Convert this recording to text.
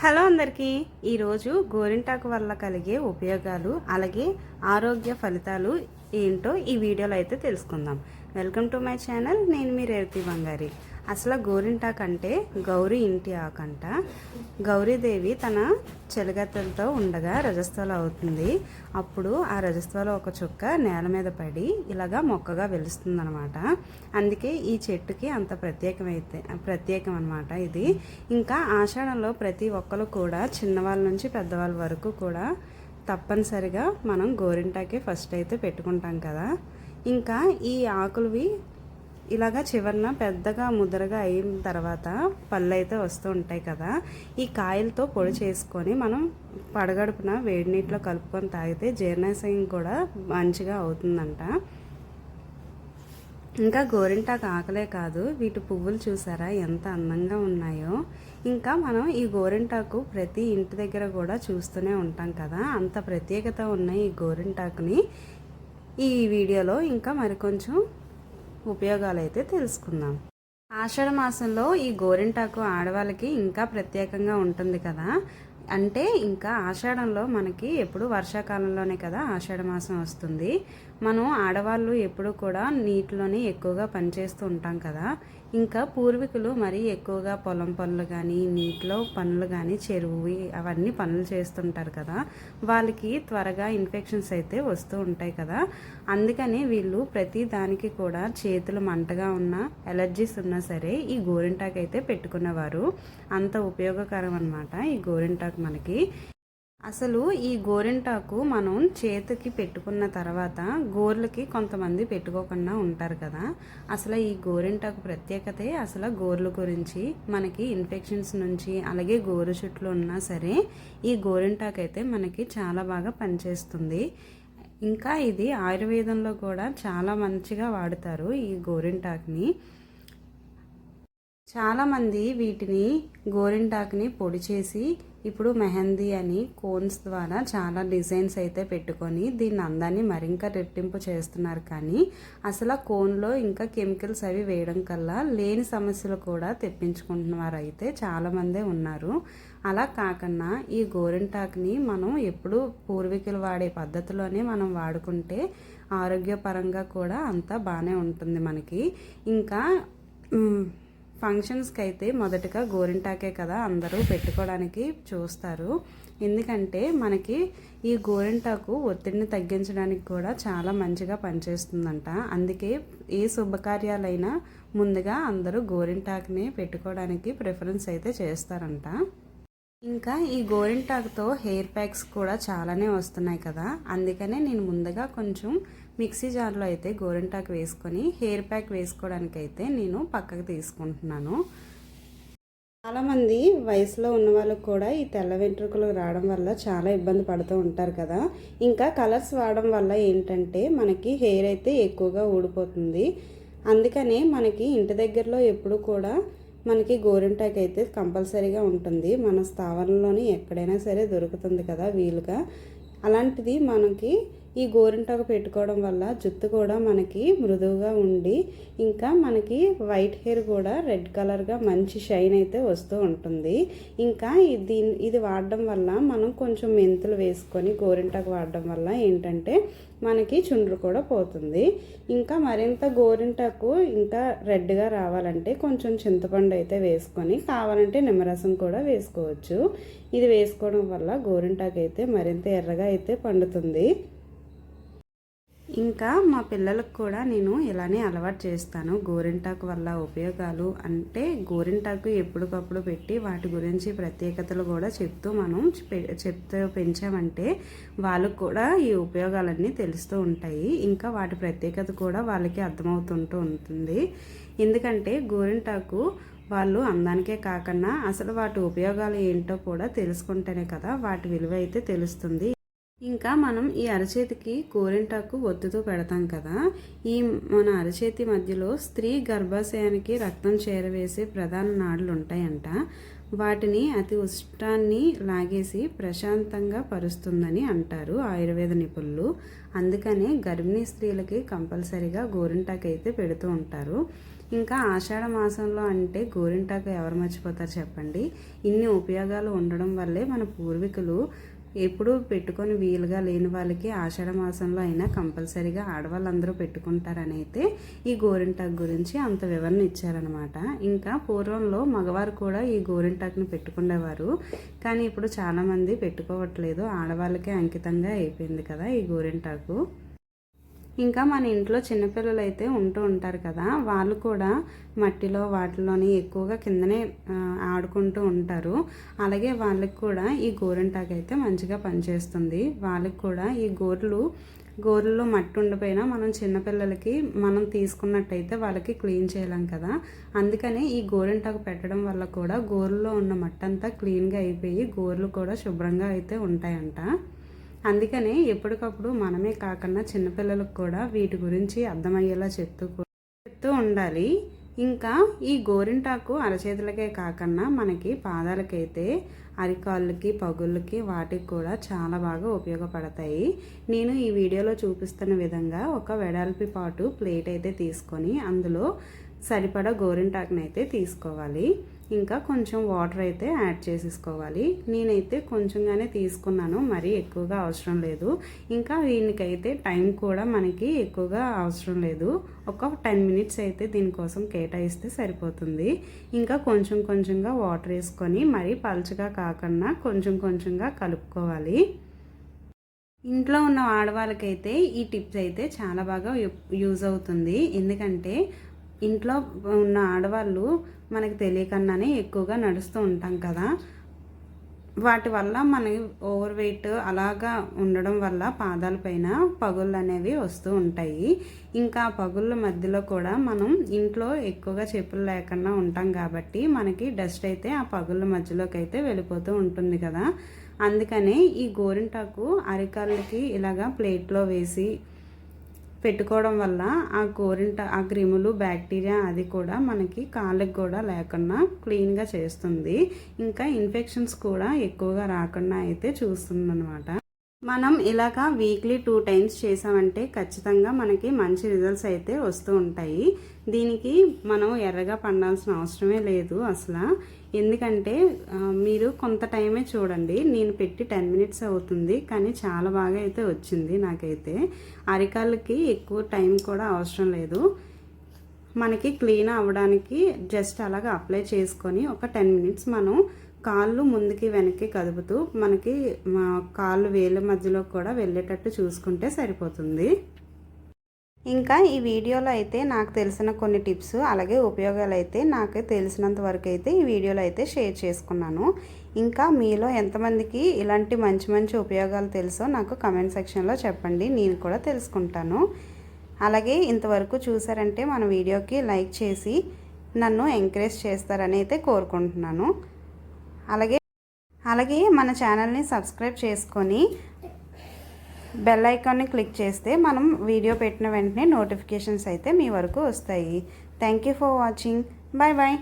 Hello అందరికీ. ఈరోజు గోరింటాకు వల్ల కలిగే ఉపయోగాలు అలాగే ఆరోగ్య ఫలితాలు ఏంటో ఈ వీడియోలో అయితే తెలుసుకుందాం. Welcome to my channel. నేను మీ రేవతి బంగారి. అసలు గోరింటాకు అంటే గౌరీ ఇంటి ఆకంట గౌరీదేవి తన చెలగత్తలతో ఉండగా రజస్వల అవుతుంది. అప్పుడు ఆ రజస్వల ఒక చుక్క నేల మీద పడి ఇలాగా మొక్కగా వెలుస్తుందనమాట అందుకే ఈ చెట్టుకి అంత ప్రత్యేకమైతే ప్రత్యేకం అనమాట ఇది. ఇంకా ఆషాఢంలో ప్రతి ఒక్కరు కూడా చిన్నవాళ్ళ నుంచి పెద్దవాళ్ళ వరకు కూడా తప్పనిసరిగా మనం గోరింటాకే ఫస్ట్ అయితే పెట్టుకుంటాం కదా. ఇంకా ఈ ఆకులవి ఇలాగా చివరన పెద్దగా ముద్రగా అయిన తర్వాత పళ్ళు అయితే వస్తూ ఉంటాయి కదా ఈ కాయలతో పొడి చేసుకొని మనం పడగడుపున వేడి నీటిలో కలుపుకొని తాగితే జీర్ణాశయం కూడా మంచిగా అవుతుందంట. ఇంకా గోరింటాకు ఆకలే కాదు వీటి పువ్వులు చూసారా ఎంత అందంగా ఉన్నాయో. ఇంకా మనం ఈ గోరింటాకు ప్రతి ఇంటి దగ్గర కూడా చూస్తూనే ఉంటాం కదా అంత ప్రత్యేకత ఉన్న ఈ గోరింటాకుని ఈ వీడియోలో ఇంకా మరికొంచెం ఉపయోగాలు అయితే తెలుసుకుందాం. ఆషాఢ మాసంలో ఈ గోరింటాకు ఆడవాళ్ళకి ఇంకా ప్రత్యేకంగా ఉంటుంది కదా. అంటే ఇంకా ఆషాఢంలో మనకి ఎప్పుడు వర్షాకాలంలోనే కదా ఆషాఢ మాసం వస్తుంది. మనం ఆడవాళ్ళు ఎప్పుడు కూడా నీటిలోనే ఎక్కువగా పనిచేస్తూ ఉంటాం కదా. ఇంకా పూర్వీకులు మరీ ఎక్కువగా పొలం పనులు కానీ నీటిలో పనులు కానీ చెరువు అవన్నీ పనులు చేస్తుంటారు కదా. వాళ్ళకి త్వరగా ఇన్ఫెక్షన్స్ అయితే వస్తూ ఉంటాయి కదా. అందుకనే వీళ్ళు ప్రతి దానికి కూడా చేతులు మంటగా ఉన్న ఎలర్జీస్ ఉన్నా సరే ఈ గోరింటాకు అయితే పెట్టుకునేవారు. అంత ఉపయోగకరం అనమాట ఈ గోరింటాకు మనకి. అసలు ఈ గోరింటాకు మనం చేతికి పెట్టుకున్న తర్వాత గోర్లకి కొంతమంది పెట్టుకోకుండా ఉంటారు కదా. అసలు ఈ గోరింటాకు ప్రత్యేకతే అసలు గోర్ల గురించి మనకి ఇన్ఫెక్షన్స్ నుంచి అలాగే గోరు చుట్లు ఉన్నా సరే ఈ గోరింటాకు అయితే మనకి చాలా బాగా పనిచేస్తుంది. ఇంకా ఇది ఆయుర్వేదంలో కూడా చాలా మంచిగా వాడుతారు ఈ గోరింటాకుని. చాలామంది వీటిని గోరింటాకుని పొడి చేసి ఇప్పుడు మెహందీ అని కోన్స్ ద్వారా చాలా డిజైన్స్ అయితే పెట్టుకొని దీని అందాన్ని మరింకా రెట్టింపు చేస్తున్నారు కానీ అసలు ఆ కోన్లో ఇంకా కెమికల్స్ అవి వేయడం కల్లా లేని సమస్యలు కూడా తెప్పించుకుంటున్నవారు అయితే చాలామందే ఉన్నారు. అలా కాకుండా ఈ గోరింటాకుని మనం ఎప్పుడు పూర్వీకులు వాడే పద్ధతిలోనే మనం వాడుకుంటే ఆరోగ్యపరంగా కూడా అంతా బాగానే ఉంటుంది మనకి. ఇంకా ఫంక్షన్స్కి అయితే మొదటగా గోరింటాకే కదా అందరూ పెట్టుకోవడానికి చూస్తారు. ఎందుకంటే మనకి ఈ గోరింటాకు ఒత్తిడిని తగ్గించడానికి కూడా చాలా మంచిగా పనిచేస్తుందంట. అందుకే ఏ శుభకార్యాలైనా ముందుగా అందరూ గోరింటాకుని పెట్టుకోవడానికి ప్రిఫరెన్స్ అయితే చేస్తారంట. ఇంకా ఈ గోరింటాకుతో హెయిర్ ప్యాక్స్ కూడా చాలానే వస్తున్నాయి కదా. అందుకనే నేను ముందుగా కొంచెం మిక్సీ జార్లో అయితే గోరింటాకు వేసుకొని హెయిర్ ప్యాక్ వేసుకోవడానికి అయితే నేను పక్కకు తీసుకుంటున్నాను. చాలామంది వయసులో ఉన్న వాళ్ళకు కూడా ఈ తెల్ల వెంట్రుకలు రావడం వల్ల చాలా ఇబ్బంది పడుతూ ఉంటారు కదా. ఇంకా కలర్స్ వాడడం వల్ల ఏంటంటే మనకి హెయిర్ అయితే ఎక్కువగా ఊడిపోతుంది. అందుకనే మనకి ఇంటి దగ్గరలో ఎప్పుడు కూడా మనకి గోరింటాకు అయితే కంపల్సరీగా ఉంటుంది. మన స్థావరంలోని ఎక్కడైనా సరే దొరుకుతుంది కదా వీలుగా. అలాంటిది మనకి ఈ గోరింటాకు పెట్టుకోవడం వల్ల జుత్తు కూడా మనకి మృదువుగా ఉండి ఇంకా మనకి వైట్ హెయిర్ కూడా రెడ్ కలర్గా మంచి షైన్ అయితే వస్తూ ఉంటుంది. ఇంకా దీని ఇది వాడడం వల్ల మనం కొంచెం మెంతులు వేసుకొని గోరింటాకు వాడడం వల్ల ఏంటంటే మనకి చుండ్రు కూడా పోతుంది. ఇంకా మరింత గోరింటాకు ఇంకా రెడ్గా రావాలంటే కొంచెం చింతపండు అయితే వేసుకొని కావాలంటే నిమ్మరసం కూడా వేసుకోవచ్చు. ఇది వేసుకోవడం వల్ల గోరింటాకు అయితే మరింత ఎర్రగా అయితే పండుతుంది. ఇంకా మా పిల్లలకు కూడా నేను ఇలానే అలవాటు చేస్తాను. గోరింటాకు వల్ల ఉపయోగాలు అంటే గోరింటాకు ఎప్పటికప్పుడు పెట్టి వాటి గురించి ప్రత్యేకతలు కూడా చెప్తూ మనం చెప్తూ పెంచామంటే వాళ్ళకు కూడా ఈ ఉపయోగాలన్నీ తెలుస్తూ ఉంటాయి. ఇంకా వాటి ప్రత్యేకత కూడా వాళ్ళకి అర్థమవుతుంటూ ఉంటుంది. ఎందుకంటే గోరింటాకు వాళ్ళు అందానికే కాకుండా అసలు వాటి ఉపయోగాలు ఏంటో కూడా తెలుసుకుంటేనే కదా వాటి విలువ అయితే తెలుస్తుంది. ఇంకా మనం ఈ అరచేతికి గోరింటాకు ఒత్తుతో పెడతాం కదా ఈ మన అరచేతి మధ్యలో స్త్రీ గర్భాశయానికి రక్తం చేరవేసే ప్రధాన నాడులు ఉంటాయంట వాటిని అతి ఉష్టాన్ని లాగేసి ప్రశాంతంగా పరుస్తుందని అంటారు ఆయుర్వేద నిపుణులు. అందుకనే గర్భిణీ స్త్రీలకి కంపల్సరిగా గోరింటాకు అయితే పెడుతూ ఉంటారు. ఇంకా ఆషాఢ మాసంలో అంటే గోరింటాకు ఎవరు మర్చిపోతారు చెప్పండి? ఇన్ని ఉపయోగాలు ఉండడం వల్లే మన పూర్వీకులు ఎప్పుడు పెట్టుకొని వీలుగా లేని వాళ్ళకి ఆషాఢ మాసంలో అయినా కంపల్సరీగా ఆడవాళ్ళందరూ పెట్టుకుంటారని అయితే ఈ గోరింటాకు గురించి అంత వివరణ ఇచ్చారనమాట. ఇంకా పూర్వంలో మగవారు కూడా ఈ గోరింటాకుని పెట్టుకునేవారు కానీ ఇప్పుడు చాలామంది పెట్టుకోవట్లేదు. ఆడవాళ్ళకే అంకితంగా అయిపోయింది కదా ఈ గోరింటాకు. ఇంకా మన ఇంట్లో చిన్నపిల్లలు అయితే ఉంటూ ఉంటారు కదా వాళ్ళు కూడా మట్టిలో వాటిలోని ఎక్కువగా కిందనే ఆడుకుంటూ ఉంటారు. అలాగే వాళ్ళకి కూడా ఈ గోరింటాకు అయితే మంచిగా పనిచేస్తుంది. వాళ్ళకి కూడా ఈ గోర్లు గోర్లలో మట్టి ఉండిపోయినా మనం చిన్నపిల్లలకి మనం తీసుకున్నట్టయితే వాళ్ళకి క్లీన్ చేయలేం కదా. అందుకని ఈ గోరింటాకు పెట్టడం వల్ల కూడా గోరులో ఉన్న మట్టంతా క్లీన్గా అయిపోయి గోర్లు కూడా శుభ్రంగా అయితే ఉంటాయంట. అందుకనే ఎప్పటికప్పుడు మనమే కాకుండా చిన్నపిల్లలకు కూడా వీటి గురించి అర్థమయ్యేలా చెప్తూ చెప్తూ ఉండాలి. ఇంకా ఈ గోరింటాకు అరచేతులకే కాకుండా మనకి పాదాలకైతే అరికాళ్ళకి పగుళ్ళకి వాటికి కూడా చాలా బాగా ఉపయోగపడతాయి. నేను ఈ వీడియోలో చూపిస్తున్న విధంగా ఒక వెడల్పి పాటు ప్లేట్ అయితే తీసుకొని అందులో సరిపడా గోరింటాకుని అయితే తీసుకోవాలి. ఇంకా కొంచెం వాటర్ అయితే యాడ్ చేసేసుకోవాలి. నేనైతే కొంచెంగానే తీసుకున్నాను మరీ ఎక్కువగా అవసరం లేదు. ఇంకా దీనికైతే టైం కూడా మనకి ఎక్కువగా అవసరం లేదు. ఒక టెన్ మినిట్స్ అయితే దీనికోసం కేటాయిస్తే సరిపోతుంది. ఇంకా కొంచెం కొంచెంగా వాటర్ వేసుకొని మరీ పలుచగా కాకుండా కొంచెం కొంచెంగా కలుపుకోవాలి. ఇంట్లో ఉన్న ఆడవాళ్ళకైతే ఈ టిప్స్ అయితే చాలా బాగా యూజ్ అవుతుంది. ఎందుకంటే ఇంట్లో ఉన్న ఆడవాళ్ళు మనకి తెలియకుండానే ఎక్కువగా నడుస్తూ ఉంటాం కదా. వాటి వల్ల మన ఓవర్ వెయిట్ అలాగా ఉండడం వల్ల పాదాలపైన పగుళ్ళు అనేవి వస్తూ ఉంటాయి. ఇంకా ఆ పగుళ్ళ మధ్యలో కూడా మనం ఇంట్లో ఎక్కువగా చెప్పులు లేకుండా ఉంటాం కాబట్టి మనకి డస్ట్ అయితే ఆ పగుళ్ళ మధ్యలోకి అయితే వెళ్ళిపోతూ ఉంటుంది కదా. అందుకనే ఈ గోరింటాకు అరికాళ్ళకి ఇలాగా ప్లేట్లో వేసి పెట్టుకోవడం వల్ల ఆ గోరింట ఆ క్రిములు బ్యాక్టీరియా అది కూడా మనకి కాళ్ళకి కూడా లేకుండా క్లీన్గా చేస్తుంది. ఇంకా ఇన్ఫెక్షన్స్ కూడా ఎక్కువగా రాకుండా అయితే చూస్తుంది అనమాట మనం ఇలాగా వీక్లీ టూ టైమ్స్ చేసామంటే ఖచ్చితంగా మనకి మంచి రిజల్ట్స్ అయితే వస్తూ ఉంటాయి. దీనికి మనం ఎర్రగా పండాల్సిన అవసరమే లేదు అసలు. ఎందుకంటే మీరు కొంత టైమే చూడండి. నేను పెట్టి టెన్ మినిట్స్ అవుతుంది. కానీ చాలా బాగా అయితే వచ్చింది నాకైతే. అరికాళ్ళకి ఎక్కువ టైం కూడా అవసరం లేదు. మనకి క్లీన్ అవ్వడానికి జస్ట్ అలాగా అప్లై చేసుకొని ఒక టెన్ మినిట్స్ మనం కాళ్ళు ముందుకి వెనక్కి కదుపుతూ మనకి మా కాళ్ళు వేళ్ళ మధ్యలో కూడా వెళ్ళేటట్టు చూసుకుంటే సరిపోతుంది. ఇంకా ఈ వీడియోలో అయితే నాకు తెలిసిన కొన్ని టిప్స్ అలాగే ఉపయోగాలు అయితే నాకు తెలిసినంత వరకు అయితే ఈ వీడియోలో అయితే షేర్ చేసుకున్నాను. ఇంకా మీలో ఎంతమందికి ఇలాంటి మంచి మంచి ఉపయోగాలు తెలుసో నాకు కమెంట్ సెక్షన్లో చెప్పండి నేను కూడా తెలుసుకుంటాను. అలాగే ఇంతవరకు చూసారంటే మన వీడియోకి లైక్ చేసి నన్ను ఎంకరేజ్ చేస్తారని అయితే కోరుకుంటున్నాను. అలాగే అలాగే మన ఛానల్ని సబ్స్క్రైబ్ చేసుకొని బెల్ ఐకాన్ని క్లిక్ చేస్తే మనం వీడియో పెట్టిన వెంటనే నోటిఫికేషన్స్ అయితే మీ వరకు వస్తాయి. Thank you for watching. Bye bye